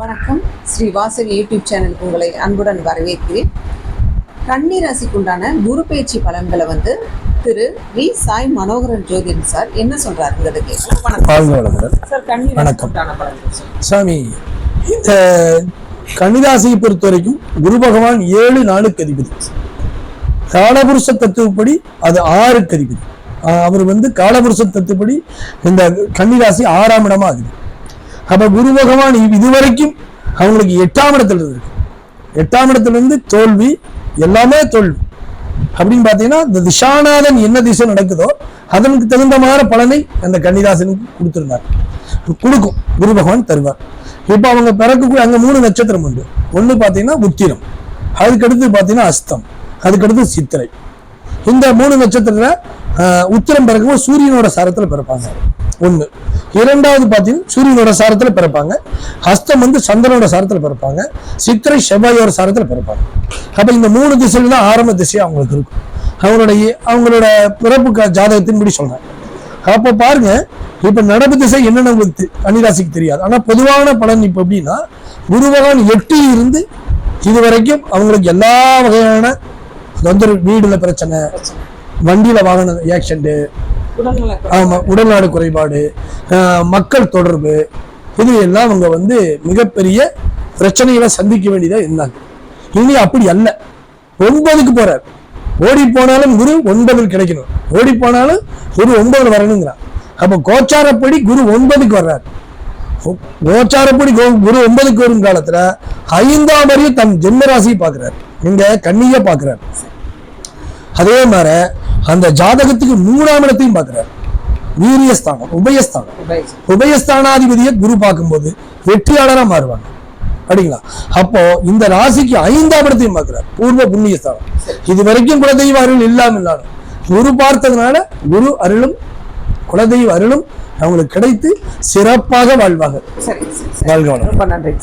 வணக்கம். ஸ்ரீ வாசவி யூடியூப் சேனலுக்கு உங்களை அன்புடன் வரவேற்கிறேன். கன்னி ராசிக்குண்டான குரு பயிற்சி பலன்களை வந்து திரு வி. சாய் மனோகரன் ஜோதின் சார் என்ன சொல்றாருங்கிறத கேட்கலாம் வணக்கம். சாமி இந்த கன்னிராசியை பொறுத்த வரைக்கும் குரு பகவான் ஏழு நாளுக்கு அதிபதி. காலபுருஷ தத்துவப்படி அது ஆறுக்கு அதிபதி. அவர் வந்து காலபுருஷ தத்துவப்படி இந்த கன்னிராசி ஆறாம் இடமா ஆகுது அப்ப குரு பகவான் இதுவரைக்கும் அவங்களுக்கு எட்டாம் இடத்துல இருக்கு. எட்டாம் இடத்துல இருந்து தோல்வி எல்லாமே தோல்வி. அப்படின்னு பார்த்தீங்கன்னா இந்த திசாநாதன் என்ன திசை நடக்குதோ அதனுக்கு தகுந்த மாதிரி பலனை அந்த கன்னிராசனுக்கு கொடுத்திருந்தார். கொடுக்கும். குரு பகவான் தருவார். இப்போ அவங்க பிறக்கக்கூடிய அங்கே மூணு நட்சத்திரம் உண்டு. ஒன்று பார்த்தீங்கன்னா உத்திரம். அதுக்கடுத்து பார்த்தீங்கன்னா அஸ்தம். அதுக்கடுத்து சித்திரை. இந்த மூணு நட்சத்திரத்துல உத்திரம் பிறக்கும்போது சூரியனோட சாரத்தில் பிறப்பாங்க. ஒன்று இரண்டாவது பார்த்தீங்கன்னா சூரியனோட சாரத்தில் பிறப்பாங்க. ஹஸ்தம் வந்து சந்திரனோட சாரத்தில் பிறப்பாங்க. சித்திரை செவ்வாயோட சாரத்தில் பிறப்பாங்க. அப்போ இந்த மூணு திசையில் தான் ஆரம்ப திசை அவங்களுக்கு இருக்கும். அவங்களுடைய அவங்களோட பிறப்பு க- ஜாதகத்தின்படி சொல்கிறேன் அப்போ பாருங்க இப்போ நடப்பு திசை என்னென்ன உங்களுக்கு தெ- கன்னிராசிக்கு தெரியாது. ஆனால் பொதுவான பலன் இப்போ எப்படின்னா குரு பகவான் இருந்து இது வரைக்கும் அவங்களுக்கு எல்லா வகையான தொந்தரவு வீடுல பிரச்சனை வண்டியில வாகன ஆக்சிடென்ட் உடல்நல ஆமா உடல்நாடு குறைபாடு மக்கள் தொடர்பு இது எல்லாம் அவங்க வந்து மிகப்பெரிய பிரச்சனைகளை சந்திக்க வேண்டியதா இருந்தாங்க. இனி அப்படி அல்ல. ஒன்பதுக்கு போறார். ஓடி போனாலும் குரு ஒன்பதில் கிடைக்கணும். ஓடி போனாலும் குரு ஒன்பதுல வரணுங்கிறார். அப்ப கோச்சாரப்படி குரு ஒன்பதுக்கு வர்றார். கோச்சாரப்படி குரு ஒன்பதுக்கு வரும் காலத்துல ஐந்தாம் வரையும் தன் ஜென்மராசியை பார்க்கிறார். இங்க கண்ணிய பார்க்கிறார். அதே மாதிரி அந்த ஜாதகத்துக்கு மூணாம் இடத்தையும் பார்க்கிறார். வீரியஸ்தானம் உபயஸ்தானம். உபயஸ்தானாதிபதியை குரு பார்க்கும்போது வெற்றியாளரா மாறுவாங்க. அப்படிங்களா? அப்போ இந்த ராசிக்கு ஐந்தாம் இடத்தையும் பார்க்கிறார். பூர்வ புண்ணியஸ்தானம். இது வரைக்கும் குலதெய்வ அருள் இல்லாம இல்லாலும் குரு பார்த்ததுனால குரு அருளும் குலதெய்வ அருளும் அவங்களுக்கு கிடைத்து சிறப்பாக வாழ்வாங்க. வாழ்க. ரொம்ப நன்றி